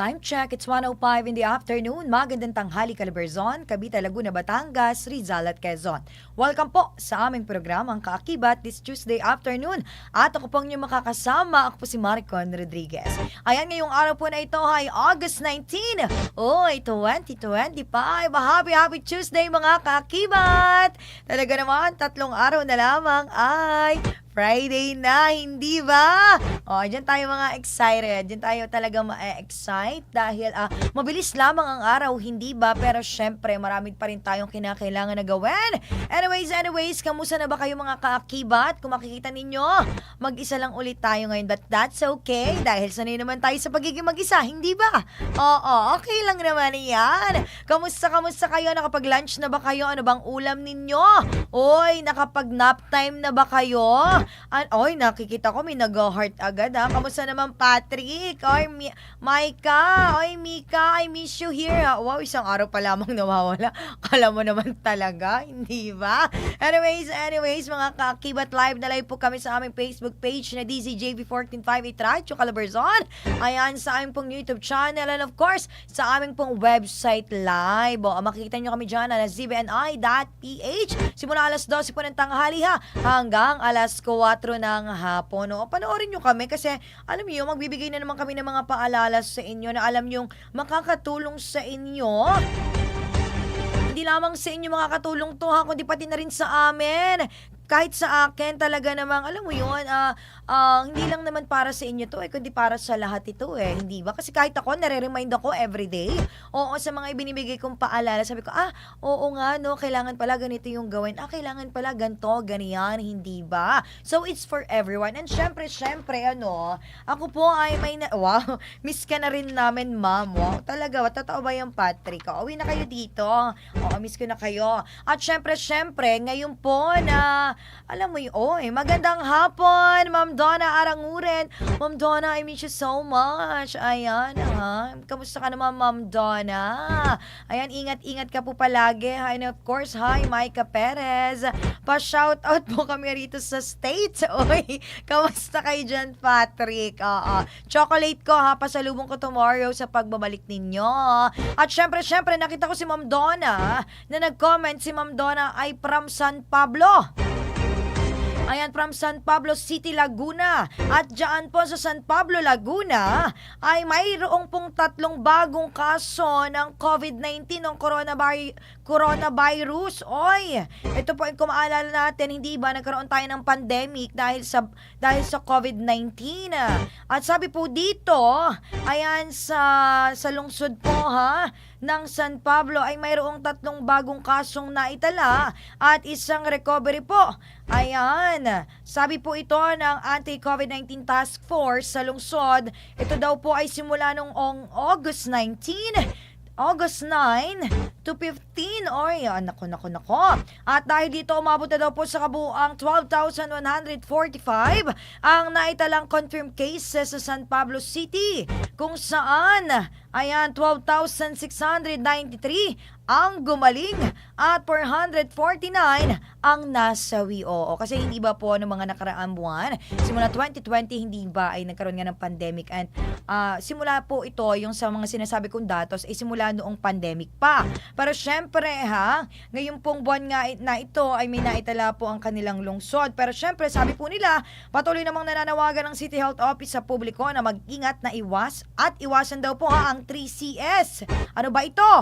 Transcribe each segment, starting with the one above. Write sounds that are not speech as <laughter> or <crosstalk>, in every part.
Time check, it's 1.05 in the afternoon. Magandang tanghali Calabarzon, Cavite, Laguna, Batangas, Rizal at Quezon. Welcome po sa aming programang Kaakibat this Tuesday afternoon. At ako pong inyong makakasama, ako po si Maricon Rodriguez. Ayan, ngayong araw po na ito ay August 19. Oy, 2025. Happy, happy Tuesday mga Kaakibat! Talaga naman, tatlong araw na lamang ay Friday na, hindi ba? O, dyan tayo mga excited. Dyan tayo talaga ma-excite dahil ah, mabilis lamang ang araw, hindi ba? Pero syempre, marami pa rin tayong kinakailangan na gawin. Anyways, anyways, kamusta na ba kayo mga kaakibat? Kung makikita ninyo, mag-isa lang ulit tayo ngayon. But that's okay dahil sanay naman tayo sa pagiging mag-isa, hindi ba? Oo, okay lang naman yan. Kamusta, kamusta kayo? Nakapag-lunch na ba kayo? Ano bang ulam ninyo? Oy, nakapag-nap time na ba kayo? An oy, nakikita ko may nag-heart agad ha. Kamusta naman Patrick? Oy, Mi- Maika. Oy, Mika. I miss you here ha. Wow, isang araw pa lamang nawawala. Kala mo naman talaga, <laughs> hindi ba? Anyways, anyways, mga kakibat live na live po kami sa aming Facebook page na DZJV1458 Radyo Calabarzon. Ayan, sa aming pong YouTube channel and of course, sa aming pong website live. O, makikita nyo kami dyan na zbni.ph. Simula alas 12 po ng tanghali ha, hanggang alas 4 ng hapon. O, panoorin nyo kami kasi alam niyo, magbibigay na naman kami ng mga paalala sa inyo na alam nyo makakatulong sa inyo hindi lamang sa inyo makakatulong to ha, kundi pati na rin sa amin. Kahit sa akin talaga namang, alam mo yun, ah, ah, hindi lang naman para sa inyo to eh, kundi para sa lahat ito eh, hindi ba? Kasi kahit ako, nare-remind ako everyday. Oo, sa mga ibinibigay kong paalala, sabi ko, ah, oo nga, no, kailangan pala ganito yung gawin. Ah, kailangan pala ganito, ganyan, hindi ba? So, it's for everyone. And syempre, syempre, ano, ako po ay may, na- <laughs> wow, miss ka na rin namin, ma'am. Wow, talaga, totoo ba yung Patrick? O, uwi na kayo dito. Oo, miss ko na kayo. At syempre, syempre, ngayon po na, alam mo yun, oy, magandang hapon, Ma'am Donna Aranguren. Ma'am Donna, I miss you so much. Ayan, ha. Kamusta ka naman, Ma'am Donna? Ayan, ingat-ingat ka po palagi. And of course, hi, Micah Perez. Pa-shoutout po kami rito sa States. <laughs> Oy, kamusta kayo dyan, Patrick? Oo. Chocolate ko, ha. Pasalubong ko tomorrow sa pagbabalik ninyo. At syempre, syempre, nakita ko si Ma'am Donna na nag-comment si Ma'am Donna ay from San Pablo. Ayan, from San Pablo City, Laguna. At dyan po sa San Pablo, Laguna, ay mayroong pong tatlong bagong kaso ng COVID-19, ng coronavirus, coronavirus. Oy, ito po, kung maalala natin, hindi ba nagkaroon tayo ng pandemic dahil sa, dahil sa COVID-19. At sabi po dito, ayan, sa, sa lungsod po ha, ng San Pablo ay mayroong tatlong bagong kasong naitala at isang recovery po. Ayan, sabi po ito ng Anti-COVID-19 Task Force sa lungsod. Ito daw po ay simula noong ong August 19 August 9 to 15. Oy, ah, nako, nako, nako. At dahil dito, umabot na daw po sa kabuang 12,145 ang naitalang confirmed cases sa San Pablo City. Kung saan, ayan, 12,693 ang gumaling at 449 ang nasawi. Oo, kasi hindi ba po ng mga nakaraang buwan, simula 2020 hindi ba ay nagkaroon nga ng pandemic and ah, simula po ito yung sa mga sinasabi kong datos ay simula noong pandemic pa. Pero syempre ha, ngayon pong buwan nga na ito ay may naitala po ang kanilang lungsod. Pero syempre sabi po nila, patuloy namang nananawagan ng City Health Office sa publiko na mag-ingat na iwas at iwasan daw po ha ang 3CS. Ano ba ito?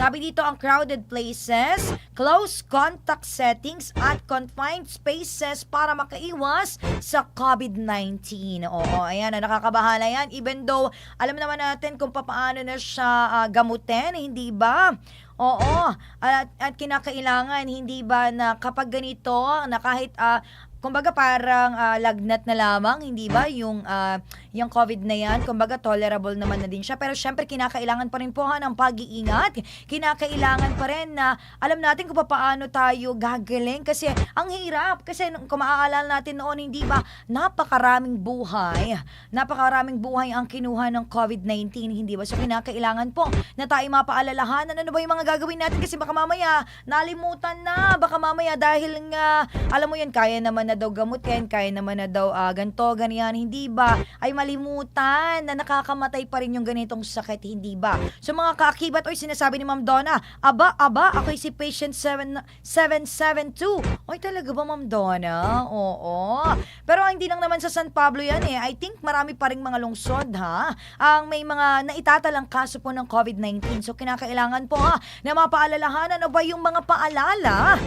Sabi dito ang crowded places, close contact settings at confined spaces para makaiwas sa COVID-19. Oo, ayan, ah, nakakabahala yan. Even though, alam naman natin kung paano na siya ah, gamutin, hindi ba? Oo, at, at kinakailangan, hindi ba na kapag ganito, na kahit ah, kumbaga parang ah, lagnat na lamang, hindi ba? Yung, ah, yung COVID na yan, kumbaga tolerable naman na din siya. Pero syempre, kinakailangan pa rin po ha, ng pag-iingat. Kinakailangan pa rin na alam natin kung paano tayo gagaling. Kasi ang hirap. Kasi kung maaalala natin noon, hindi ba, napakaraming buhay. Napakaraming buhay ang kinuha ng COVID-19, hindi ba? So kinakailangan po na tayo mapaalalahanan ano ba yung mga gagawin natin kasi baka mamaya nalimutan na. Baka mamaya dahil nga, alam mo yan, kaya naman na daw gamutin, kaya naman na daw ah, ganto, ganyan, hindi ba? Ay malimutan na nakakamatay pa rin yung ganitong sakit, hindi ba? So mga kaakibat, oy sinasabi ni Ma'am Donna, aba, aba, ako'y si patient 7, 772. Oy talaga ba Ma'am Donna? Oo. Pero hindi lang naman sa San Pablo yan eh. I think marami pa rin mga lungsod ha. Ang may mga naitatalang kaso po ng COVID-19. So kinakailangan po ha na mapaalalahanan ano ba yung mga paalala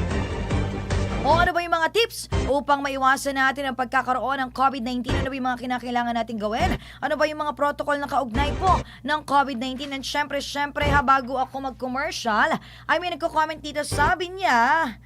o ano ba yung mga tips upang maiwasan natin ang pagkakaroon ng COVID-19? Ano ba yung mga kinakailangan natin gawin? Ano ba yung mga protocol na kaugnay po ng COVID-19? And syempre, syempre ha, bago ako mag-commercial, ay may nagko-comment dito, sabi niya,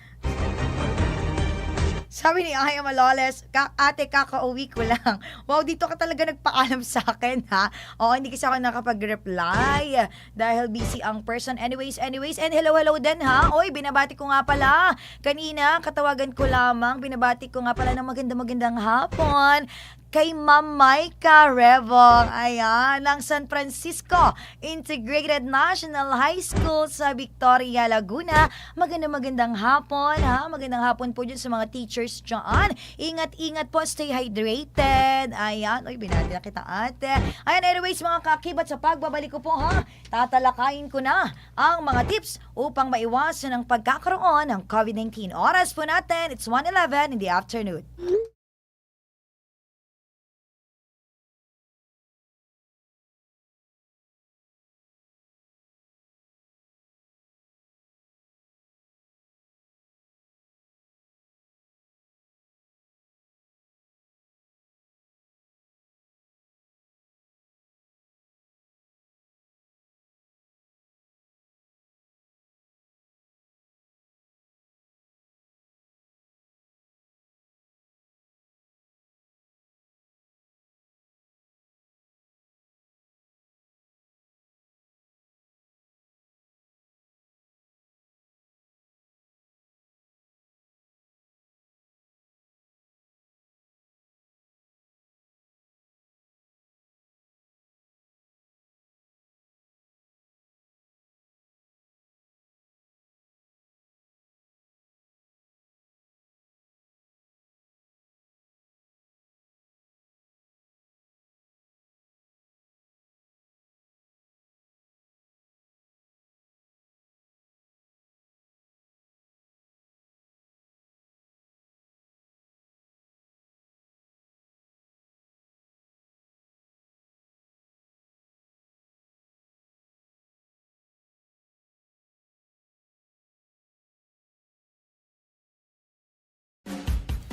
sabi ni Aya Maloles, ka ate kakauwi ko lang. Wow, dito ka talaga nagpaalam sa akin ha. Oo, hindi kasi ako nakapag-reply dahil busy ang person. Anyways, anyways, and hello, hello din ha. Oy, binabati ko nga pala. Kanina, katawagan ko lamang, binabati ko nga pala ng maganda-magandang hapon kay Ma'am Maika Revong. Ayan, ng San Francisco Integrated National High School sa Victoria, Laguna. Magandang magandang hapon, ha? Magandang hapon po dyan sa mga teachers dyan. Ingat-ingat po, stay hydrated. Ayan, uy, binati na kita ate. Ayan, anyways, mga kakibat sa pagbabalik ko po, ha? Tatalakayin ko na ang mga tips upang maiwasan ang pagkakaroon ng COVID-19. Oras po natin, it's 1.11 in the afternoon.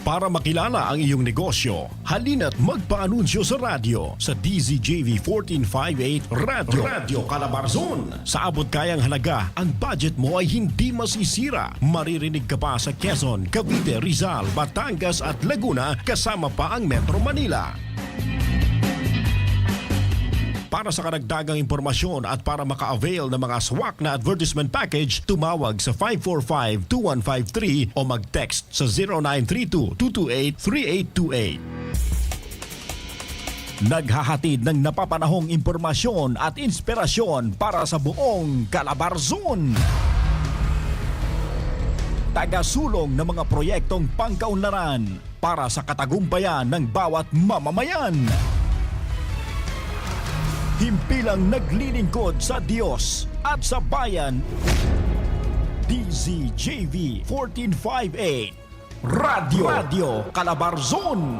Para makilala ang iyong negosyo, halina't magpaanunsyo sa radyo sa DZJV 1458 Radio, Radio Calabarzon. Sa abot kayang halaga, ang budget mo ay hindi masisira. Maririnig ka pa sa Quezon, Cavite, Rizal, Batangas at Laguna kasama pa ang Metro Manila. Para sa karagdagang impormasyon at para maka-avail ng mga swak na advertisement package, tumawag sa 545-2153 o mag-text sa 0932-228-3828. Naghahatid ng napapanahong impormasyon at inspirasyon para sa buong Calabarzon. Tagasulong ng mga proyektong pangkaunlaran para sa katagumpayan ng bawat mamamayan himpilang naglilingkod sa Diyos at sa bayan. DZJV 1458 Radio Radio Calabarzon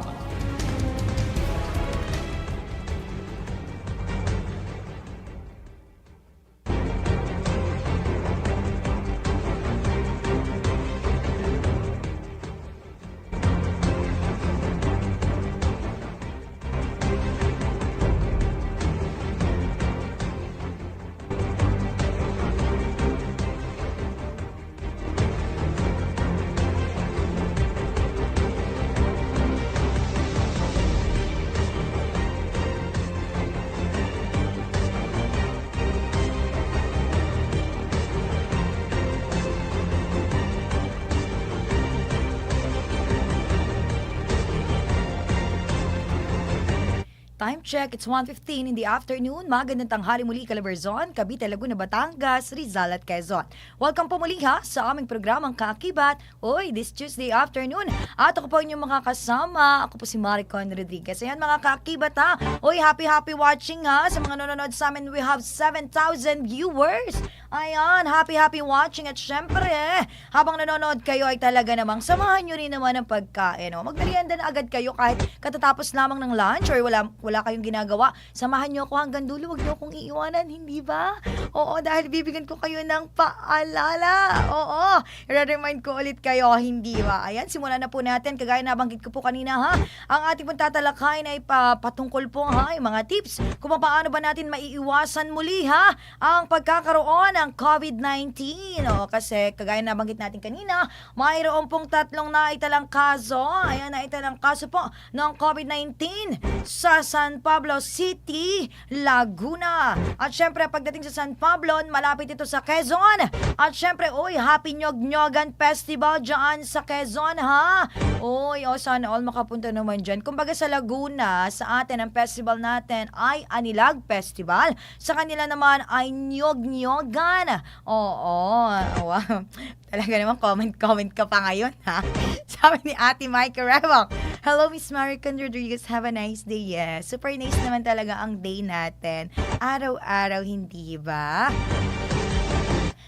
Time check, it's 1.15 in the afternoon. Magandang tanghali muli Calabarzon, Cavite, Laguna, Batangas, Rizal at Quezon. Welcome po muli ha sa aming programang Kaakibat. Oy, this Tuesday afternoon. At ako po inyong makakasama. Ako po si Maricon Rodriguez. Ayan mga Kaakibat ha. Oy, happy happy watching ha. Sa mga nanonood sa amin, we have 7,000 viewers. Ayan, happy happy watching at syempre, habang nanonood kayo ay talaga namang samahan nyo rin naman ang pagkain. O, magmerienda na agad kayo kahit katatapos lamang ng lunch or wala, wala kayong ginagawa. Samahan nyo ako hanggang dulo, huwag nyo akong iiwanan, hindi ba? Oo, dahil bibigyan ko kayo ng paalala. Oo, i-remind ko ulit kayo, hindi ba? Ayan, simulan na po natin. Kagaya nabanggit ko po kanina ha, ang ating pong tatalakayin ay pa, patungkol po ha, yung mga tips kung paano ba natin maiiwasan muli ha, ang pagkakaroon ng COVID-19. O, kasi kagaya nabanggit natin kanina, mayroon pong tatlong naitalang kaso. Ayan, naitalang kaso po ng COVID-19 sa San Pablo City, Laguna. At syempre, pagdating sa San Pablo, malapit ito sa Quezon. At syempre, uy, Happy Nyog Nyogan Festival dyan sa Quezon, ha? Uy, o sana all makapunta naman dyan. Kumbaga sa Laguna, sa atin, ang festival natin ay Anilag Festival. Sa kanila naman ay Nyog Nyogan. Oo, wow. Talaga naman, comment-comment ka pa ngayon, ha? <laughs> Sabi ni Ate Mike Rebel, Hello, Miss Maricon Rodriguez. Have a nice day. Yes, super nice naman talaga ang day natin. Araw-araw, hindi ba?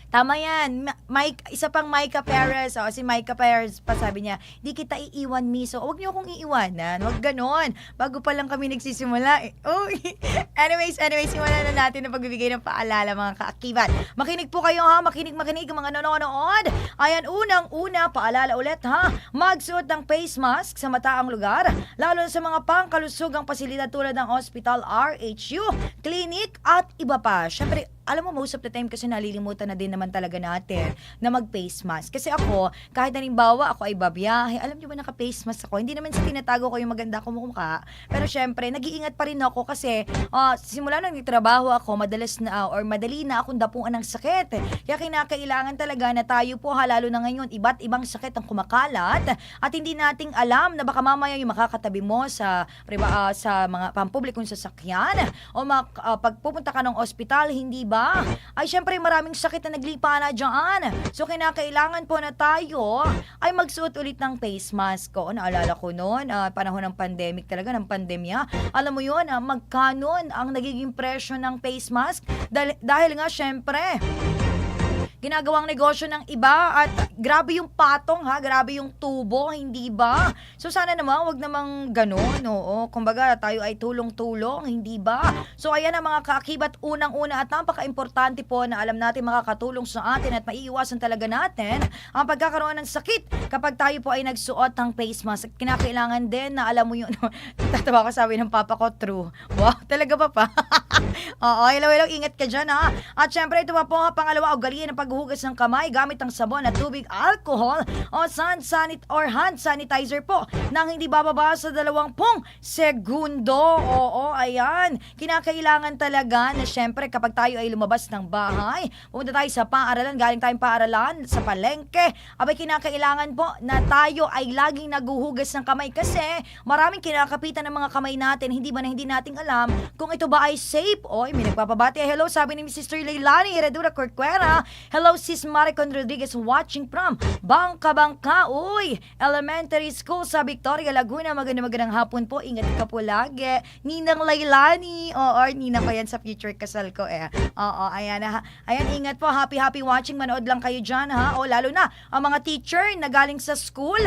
Tama yan. Mike, isa pang Micah Perez. O, si Micah Perez pa sabi niya, di kita iiwan, miso. Huwag niyo akong iiwanan. Huwag ganon. Bago pa lang kami nagsisimula. Eh. <laughs> Uy. anyways, anyways, simulan na natin ang pagbibigay ng paalala mga kaakibat. Makinig po kayo ha. Makinig, makinig mga nanonood. Ayan, unang-una, paalala ulit ha. Magsuot ng face mask sa mataang lugar. Lalo na sa mga pangkalusugang pasilidad tulad ng hospital, RHU, clinic, at iba pa. Siyempre, alam mo, most of the time kasi nalilimutan na din naman talaga natin na mag-face mask. Kasi ako, kahit halimbawa ako ay babiyahe, alam niyo ba naka-face mask ako? Hindi naman sa tinatago ko yung maganda ko mukha. Pero syempre, nag-iingat pa rin ako kasi ah, simula nang nagtrabaho ako, madalas na or madali na akong dapuan ng sakit. Kaya kinakailangan talaga na tayo po, ha, lalo na ngayon, iba't ibang sakit ang kumakalat at hindi nating alam na baka mamaya yung makakatabi mo sa priba, ah, sa mga pampublikong sasakyan o mak, ah, pag pupunta ka ng ospital, hindi ba? Ay syempre maraming sakit na naglipa na dyan. So kinakailangan po na tayo ay magsuot ulit ng face mask. O naalala ko noon, ah, panahon ng pandemic talaga, ng pandemya. Alam mo yun, ah, magkanon ang nagiging presyo ng face mask? Dahil, dahil nga syempre, ginagawang negosyo ng iba at grabe yung patong ha, grabe yung tubo, hindi ba? So sana naman wag namang ganun, oo. Kumbaga tayo ay tulong-tulong, hindi ba? So ayan ang mga kaakibat unang-una at napaka-importante po na alam natin makakatulong sa atin at maiiwasan talaga natin ang pagkakaroon ng sakit kapag tayo po ay nagsuot ng face mask. Kinakailangan din na alam mo yun, <laughs> tatawa ko sabi ng papa ko, true. Wow, talaga ba pa? <laughs> Oo, hello, hello, ingat ka dyan ha. At syempre, ito pa po ang pangalawa, ugalian ng paghuhugas ng kamay gamit ang sabon at tubig, alcohol o sun sanit or hand sanitizer po nang hindi bababa sa dalawang pong segundo. Oo, ayan. Kinakailangan talaga na syempre kapag tayo ay lumabas ng bahay, pumunta tayo sa paaralan, galing tayong paaralan, sa palengke, abay kinakailangan po na tayo ay laging naguhugas ng kamay kasi maraming kinakapitan ng mga kamay natin, hindi ba na hindi natin alam kung ito ba ay safe. Oy, may nagpapabati. Hello, sabi ni Sister Leilani Heredura Corcuera. Hello, Sis Maricon Rodriguez watching from Bangka Bangka. Uy, Elementary School sa Victoria, Laguna. Magandang magandang hapon po. Ingat ka po lagi. Ninang Lailani. O, or ninang ko yan sa future kasal ko eh. Oo, ayan ha. Ayan, ingat po. Happy, happy watching. Manood lang kayo dyan ha. O, lalo na ang mga teacher na galing sa school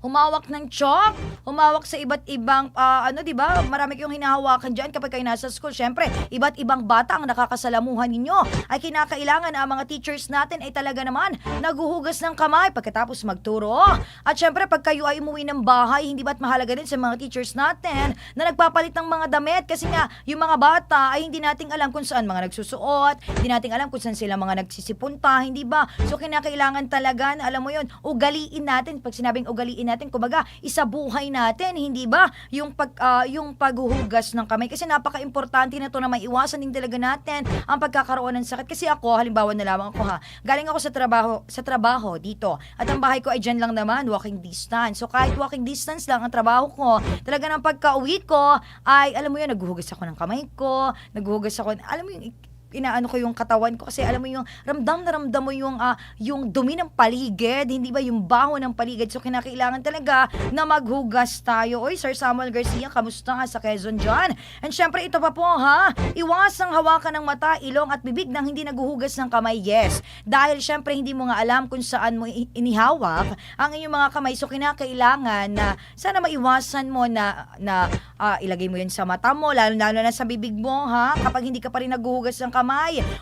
humawak ng chalk, humawak sa iba't ibang, ah, ano, di ba? Marami kayong hinahawakan dyan kapag kayo nasa school. Siyempre, iba't ibang bata ang nakakasalamuhan ninyo. Ay kinakailangan na ang mga teachers natin ay talaga naman naguhugas ng kamay pagkatapos magturo. At siyempre, pag kayo ay umuwi ng bahay, hindi ba't mahalaga din sa mga teachers natin na nagpapalit ng mga damit kasi nga, yung mga bata ay hindi nating alam kung saan mga nagsusuot, hindi nating alam kung saan sila mga nagsisipunta, hindi ba? So, kinakailangan talaga na, alam mo yun, ugaliin natin, pag sinabing ugaliin natin, kumbaga, isa buhay natin, hindi ba? Yung pag ah, yung paghuhugas ng kamay kasi napaka-importante na to na maiwasan din talaga natin ang pagkakaroon ng sakit. Kasi ako, halimbawa na lamang ako ha, galing ako sa trabaho sa trabaho dito at ang bahay ko ay dyan lang naman, walking distance. So kahit walking distance lang ang trabaho ko, talaga ng pagka-uwi ko ay alam mo yun, naghuhugas ako ng kamay ko, naghuhugas ako, alam mo yung inaano ko yung katawan ko kasi alam mo yung ramdam na ramdam mo yung ah, yung dumi ng paligid, hindi ba yung baho ng paligid. So kinakailangan talaga na maghugas tayo. Oy, Sir Samuel Garcia, kamusta ka sa Quezon dyan? And syempre ito pa po ha, iwasang hawakan ng mata, ilong at bibig nang hindi naghuhugas ng kamay. Yes. Dahil syempre hindi mo nga alam kung saan mo inihawak ang inyong mga kamay. So kinakailangan na sana maiwasan mo na na ah, ilagay mo yun sa mata mo, lalo lalo na sa bibig mo ha. Kapag hindi ka pa rin naghuhugas ng kamay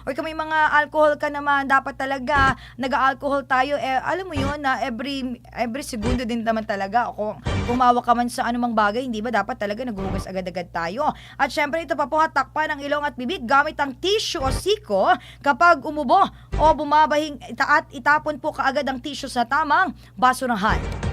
or kung may mga alcohol ka naman, dapat talaga nag-alcohol tayo. Eh, alam mo yun na every every segundo din naman talaga. Kung pumawa ka man sa anumang bagay, hindi ba dapat talaga naghuhugas agad-agad tayo. At syempre ito pa po hatakpan ng ilong at bibig gamit ang tissue o siko kapag umubo o bumabahing ita- at itapon po kaagad ang tissue sa tamang basurahan.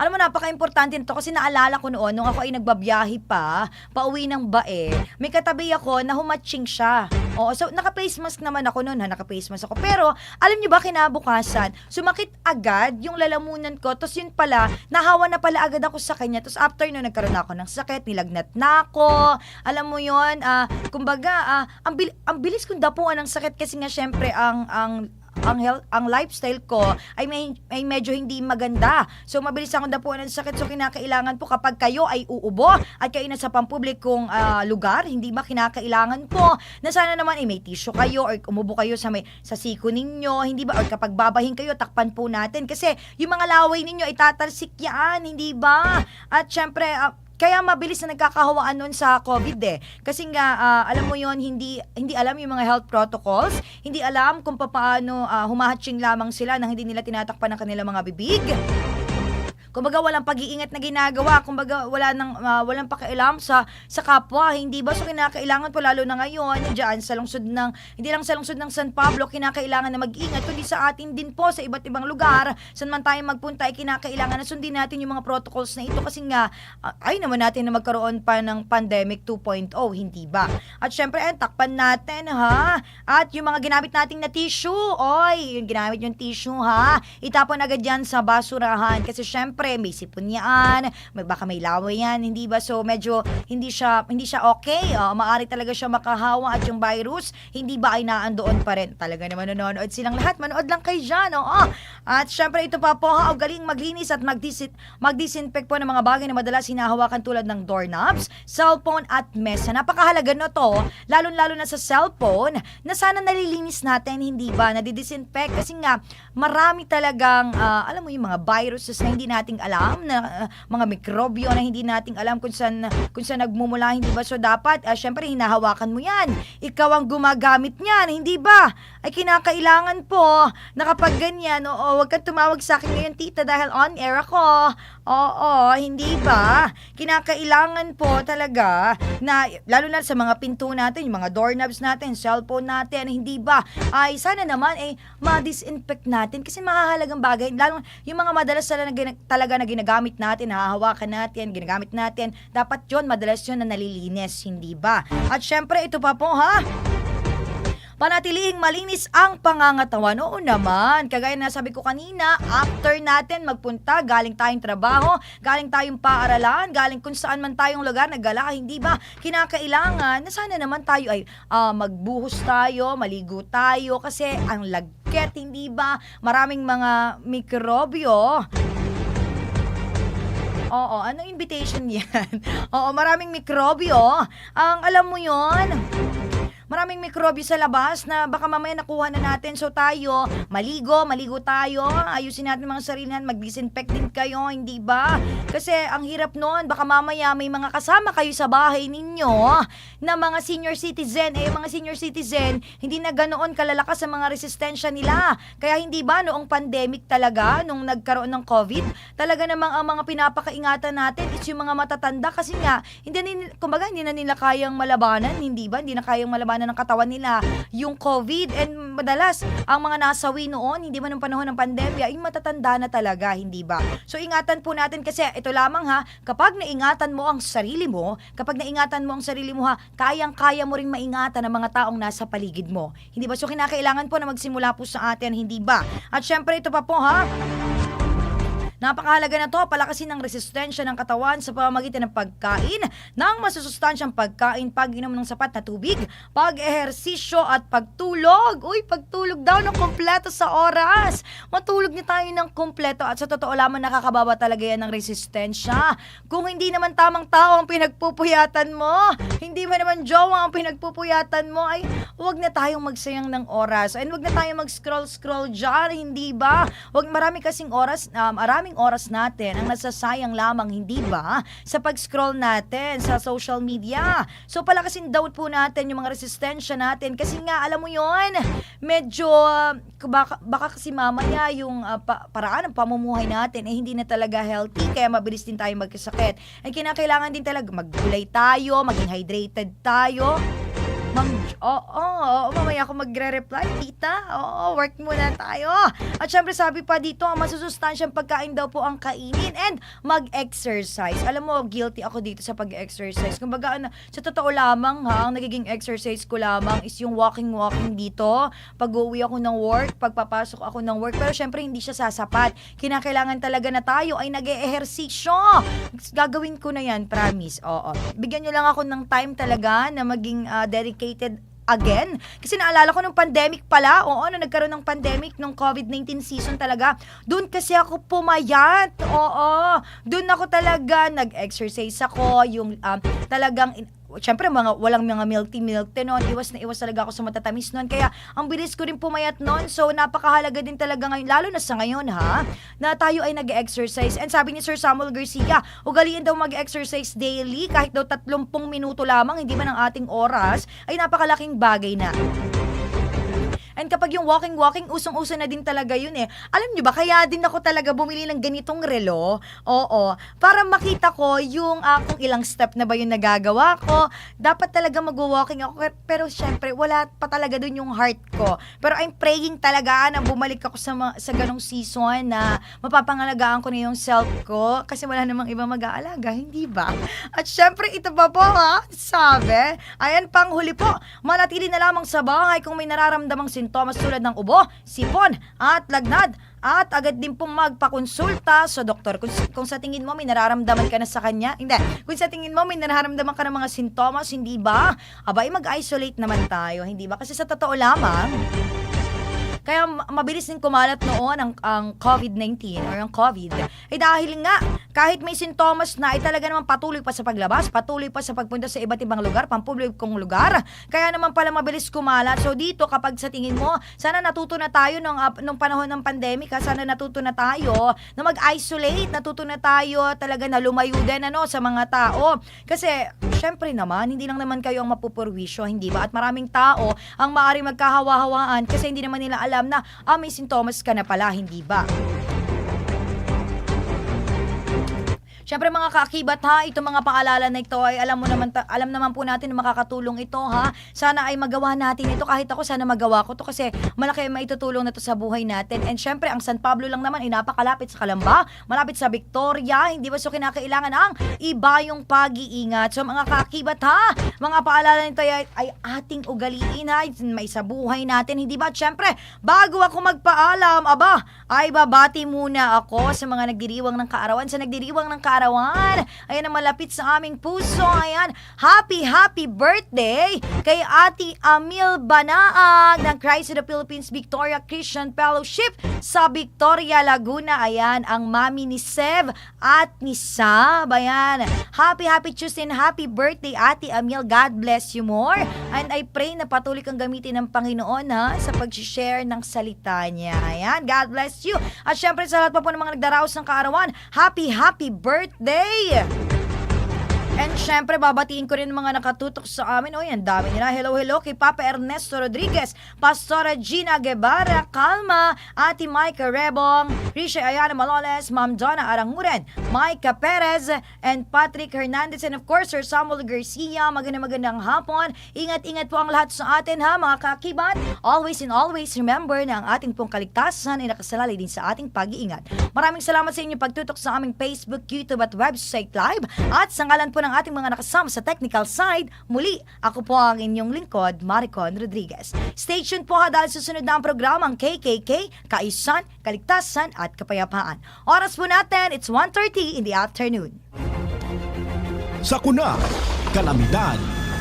Alam mo, napaka-importante nito kasi naalala ko noon, nung ako ay nagbabiyahe pa, pauwi ng bae, may katabi ako na humatching siya. Oo, so naka-face mask naman ako noon, ha, naka-face mask ako. Pero, alam niyo ba, kinabukasan, sumakit agad yung lalamunan ko, tapos yun pala, nahawa na pala agad ako sa kanya, tapos after nun, nagkaroon ako ng sakit, nilagnat na ako, alam mo yun, ah, kumbaga, ah, ang, bil- ang bilis kong dapuan ng sakit kasi nga, syempre, ang, ang, ang health, ang lifestyle ko ay may, ay medyo hindi maganda. So mabilis akong dapuan ng sakit. So kinakailangan po kapag kayo ay uubo at kayo nasa pampublikong ah, lugar, hindi ba kinakailangan po na sana naman ay may tissue kayo or umubo kayo sa may sa siko ninyo, hindi ba or kapag babahin kayo takpan po natin kasi yung mga laway ninyo ay tatalsik yan, hindi ba? At syempre ah, kaya mabilis na nagkakahawaan nun sa COVID eh. Kasi nga, ah, alam mo yon hindi hindi alam yung mga health protocols, hindi alam kung paano uh, humahatching lamang sila nang hindi nila tinatakpan ang kanilang mga bibig. Kumbaga walang pag-iingat na ginagawa, kumbaga wala nang ah, walang pakialam sa sa kapwa, hindi ba so kinakailangan po lalo na ngayon diyan sa lungsod ng hindi lang sa lungsod ng San Pablo kinakailangan na mag-ingat kundi sa atin din po sa iba't ibang lugar. Saan man tayo magpunta ay kinakailangan na sundin natin yung mga protocols na ito. Kasi nga ah, ay naman natin na magkaroon pa ng pandemic 2.0, hindi ba? At syempre, eh, takpan natin ha. At yung mga ginamit nating na tissue, oy, yung ginamit yung tissue ha, itapon agad yan sa basurahan. Kasi syempre may sipon yan, may baka may laway yan, hindi ba? So medyo hindi siya hindi siya okay. Uh, maari talaga siya makahawa at yung virus hindi ba ay naandoon pa rin. Talaga naman nanonood silang lahat. Manood lang kayo dyan, oo. At syempre ito pa po ha, galing maglinis at magdisin magdisinfect po ng mga bagay na madalas hinahawakan tulad ng doorknobs, cellphone at mesa. Napakahalaga na to, lalo-lalo na sa cellphone, na sana nalilinis natin, hindi ba? Nadidisinfect kasi nga marami talagang, ah, alam mo yung mga viruses na hindi nating alam, na ah, mga mikrobyo na hindi nating alam kung saan, kung saan nagmumula, hindi ba? So dapat, ah, syempre, hinahawakan mo yan. Ikaw ang gumagamit niyan, hindi ba? Ay kinakailangan po na kapag ganyan, oo, wag kang tumawag sa akin ngayon, tita, dahil on air ako. Oo, hindi ba? Kinakailangan po talaga na, lalo na sa mga pinto natin, yung mga doorknobs natin, cellphone natin, hindi ba? Ay, sana naman, eh, ma-disinfect natin kasi mahahalagang bagay. Lalo, yung mga madalas talaga, na talaga na ginagamit natin, nahahawakan natin, ginagamit natin, dapat yon madalas yun na nalilinis, hindi ba? At syempre, ito pa po, ha? Panatilihing malinis ang pangangatawan. Oo naman. Kagaya na sabi ko kanina, after natin magpunta, galing tayong trabaho, galing tayong paaralan, galing kung saan man tayong lugar, nagala, hindi ba? Kinakailangan na sana naman tayo ay ah, magbuhos tayo, maligo tayo, kasi ang lagket, hindi ba? Maraming mga mikrobyo. Oo, anong invitation <laughs> yan? Oo, maraming mikrobyo. Ang alam mo yon maraming mikrobyo sa labas na baka mamaya nakuha na natin. So tayo, maligo, maligo tayo, ayusin natin mga sarili natin, mag-disinfect din kayo, hindi ba? Kasi ang hirap noon, baka mamaya may mga kasama kayo sa bahay ninyo na mga senior citizen, eh mga senior citizen, hindi na ganoon kalalakas sa mga resistensya nila. Kaya hindi ba noong pandemic talaga, nung nagkaroon ng COVID, talaga namang ang mga pinapakaingatan natin is yung mga matatanda kasi nga, hindi kumbaga, hindi na nila kayang malabanan, hindi ba? Hindi na kayang malabanan na ng katawan nila yung COVID. And madalas, ang mga nasawi noon, hindi man ng panahon ng pandemya, ay matatanda na talaga, hindi ba? So ingatan po natin kasi ito lamang ha, kapag naingatan mo ang sarili mo, kapag naingatan mo ang sarili mo ha, kayang-kaya mo ring maingatan ang mga taong nasa paligid mo. Hindi ba? So kinakailangan po na magsimula po sa atin, hindi ba? At syempre ito pa po ha, Napakahalaga na to, palakasin ang resistensya ng katawan sa pamamagitan ng pagkain ng masusustansyang pagkain, pag-inom ng sapat na tubig, pag-ehersisyo at pagtulog. Uy, pagtulog daw ng kompleto sa oras. Matulog niyo tayo ng kompleto at sa totoo lamang nakakababa talaga yan ng resistensya. Kung hindi naman tamang tao ang pinagpupuyatan mo, hindi mo naman jowa ang pinagpupuyatan mo, ay huwag na tayong magsayang ng oras. And huwag na tayong mag-scroll-scroll dyan, hindi ba? Huwag marami kasing oras, um, maraming oras natin ang nasasayang lamang, hindi ba? Sa pag-scroll natin sa social media. So palakasin daw po natin yung mga resistensya natin kasi nga, alam mo yon medyo, uh, baka, baka kasi mamaya yung uh, pa- paraan ng pamumuhay natin eh hindi na talaga healthy kaya mabilis din tayo magkasakit. Ang kinakailangan din talaga maggulay tayo, maging hydrated tayo. Ma'am, oo, oo, mamaya ako magre-reply, tita. Oo, work muna tayo. At syempre sabi pa dito, ang masusustansyang pagkain daw po ang kainin and mag-exercise. Alam mo, guilty ako dito sa pag-exercise. Kumbaga, ano, sa totoo lamang ha, ang nagiging exercise ko lamang is yung walking-walking dito. Pag uwi ako ng work, pagpapasok ako ng work. Pero syempre, hindi siya sasapat. Kinakailangan talaga na tayo ay nag-ehersisyo. Gagawin ko na yan, promise. Oo. Bigyan nyo lang ako ng time talaga na maging ah, dedicated again. Kasi naalala ko nung pandemic pala, oo, nung nagkaroon ng pandemic, nung COVID-19 season talaga, doon kasi ako pumayat. Oo, doon ako talaga nag-exercise ako, yung um, talagang Siyempre, mga, walang mga milk tea, milk tea noon. Iwas na iwas talaga ako sa matatamis noon. Kaya, ang bilis ko rin pumayat noon. So, napakahalaga din talaga ngayon, lalo na sa ngayon, ha, na tayo ay nag-exercise. And sabi ni Sir Samuel Garcia, ugaliin daw mag-exercise daily, kahit daw 30 minuto lamang, hindi man ang ating oras, ay napakalaking bagay na. And kapag yung walking-walking, usong-uso na din talaga yun eh. Alam nyo ba, kaya din ako talaga bumili ng ganitong relo. Oo. Para makita ko yung ah, kung ilang step na ba yung nagagawa ko. Dapat talaga mag-walking ako. Pero syempre, wala pa talaga dun yung heart ko. Pero I'm praying talaga na bumalik ako sa, sa ganong season na mapapangalagaan ko na yung self ko. Kasi wala namang ibang mag-aalaga, hindi ba? At syempre, ito pa po ha, sabi. Ayan, panghuli po. Manatili na lamang sa bahay kung may nararamdamang sintomas tulad ng ubo, sipon, at lagnat. At agad din pong magpakonsulta sa doktor. Kung, kung sa tingin mo may nararamdaman ka na sa kanya, hindi. Kung sa tingin mo may nararamdaman ka ng mga sintomas, hindi ba? Abay, mag-isolate naman tayo, hindi ba? Kasi sa totoo lamang, kaya ma- mabilis din kumalat noon ang, ang COVID-19 or ang COVID. Eh dahil nga, kahit may sintomas na, ay talaga naman patuloy pa sa paglabas, patuloy pa sa pagpunta sa iba't ibang lugar, pampublikong lugar. Kaya naman pala mabilis kumalat. So dito, kapag sa tingin mo, sana natuto na tayo nung, uh, nung panahon ng pandemic, ha? sana natuto na tayo na mag-isolate, natuto na tayo talaga na lumayo din ano, sa mga tao. Kasi, syempre naman, hindi lang naman kayo ang mapupurwisyo, hindi ba? At maraming tao ang maaari magkahawa-hawaan kasi hindi naman nila alam na ah, may sintomas ka na pala, hindi ba? Siyempre mga kaakibat ha, itong mga paalala na ito ay alam mo naman alam naman po natin na makakatulong ito ha. Sana ay magawa natin ito kahit ako sana magawa ko to kasi malaki ang maitutulong na to sa buhay natin. And syempre ang San Pablo lang naman ay napakalapit sa Kalamba, malapit sa Victoria, hindi ba so kinakailangan ang iba yung pag-iingat. So mga kaakibat ha, mga paalala nito ay, ay ating ugaliin ha, may sa buhay natin, hindi ba? Syempre, bago ako magpaalam, aba, ay babati muna ako sa mga nagdiriwang ng kaarawan, sa nagdiriwang ng kaarawan. Ayan ang malapit sa aming puso. Ayan, happy, happy birthday kay Ate Amil Banaag ng Christ in the Philippines Victoria Christian Fellowship sa Victoria, Laguna. Ayan, ang mami ni Sev at ni Sab. Ayan, happy, happy Tuesday and happy birthday, Ate Amil. God bless you more. And I pray na patuloy kang gamitin ng Panginoon ha, sa pag-share ng salita niya. Ayan, God bless you. At syempre sa lahat pa po ng mga nagdaraos ng kaarawan, happy, happy birthday! birthday! And syempre, babatiin ko rin mga nakatutok sa amin. Oy, ang dami nila. Hello, hello kay Papa Ernesto Rodriguez, Pastora Gina Guevara, Calma, Ate Micah Rebong, Risha Ayana Maloles, Ma'am Donna Aranguren, Micah Perez, and Patrick Hernandez, and of course, Sir Samuel Garcia. Magandang magandang hapon. Ingat-ingat po ang lahat sa atin ha, mga kakibat. Always and always remember na ang ating pong kaligtasan ay nakasalalay din sa ating pag-iingat. Maraming salamat sa inyong pagtutok sa aming Facebook, YouTube at website live. At sa ngalan po ng ating mga nakasama sa technical side, muli, ako po ang inyong lingkod, Maricon Rodriguez. Stay tuned po ha dahil susunod na ang programang KKK, Kaisan, Kaligtasan at Kapayapaan. Oras po natin, it's 1.30 in the afternoon. Sakuna, kalamidad,